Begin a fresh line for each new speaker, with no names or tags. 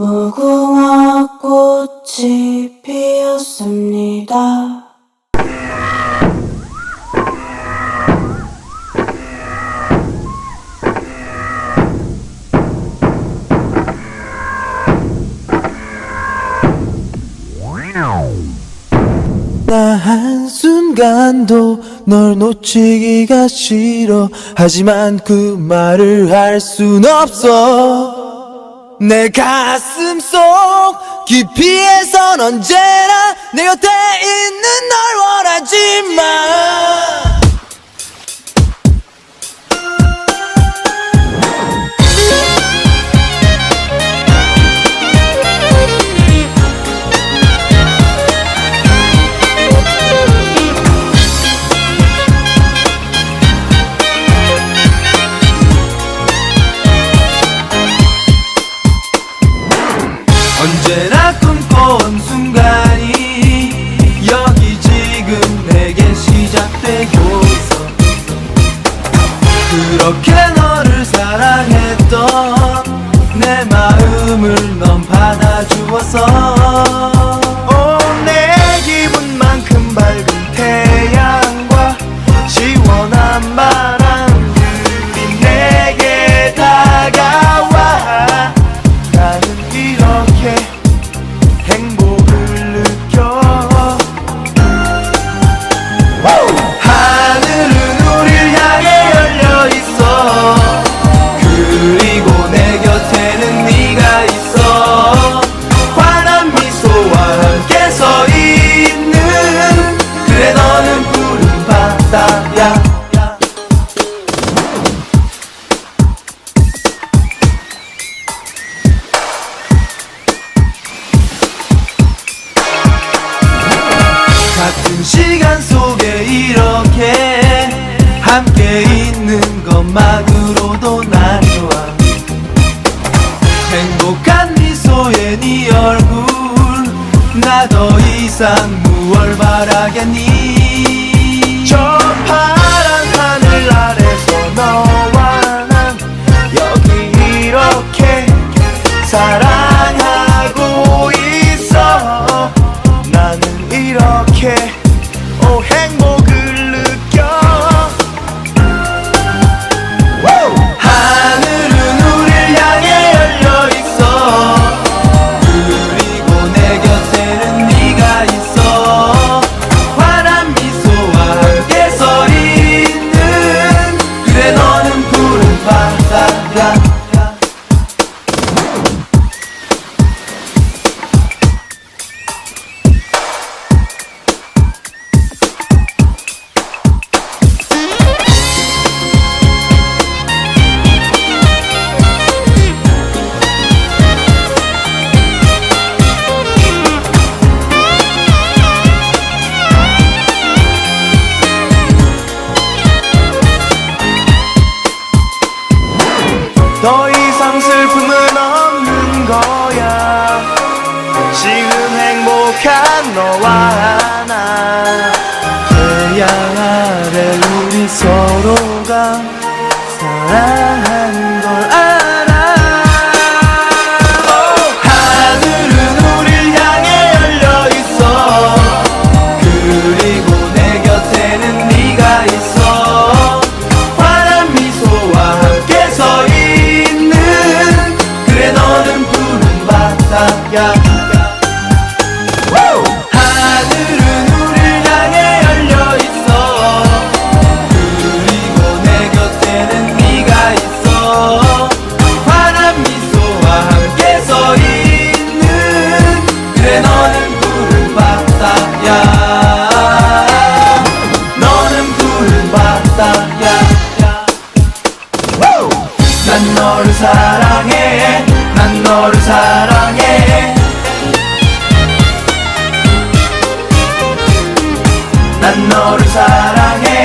무궁화 꽃이 피었습니다.
나 한순간도 널 놓치기가 싫어 하지만 그 말을 할 순 없어 내 가슴 속 깊이에선 언제나 내 곁에 있는 널 원하지만 number 함께 있는 것만으로도 난 좋아. 행복한 미소에 네 얼굴 나 더 이상 무얼 바라겠니. 저 파란 하늘 아래서 너와 난 여기 이렇게 사랑하고 있어. 나는 이렇게 오 행복. 거야 난 너를 사랑해.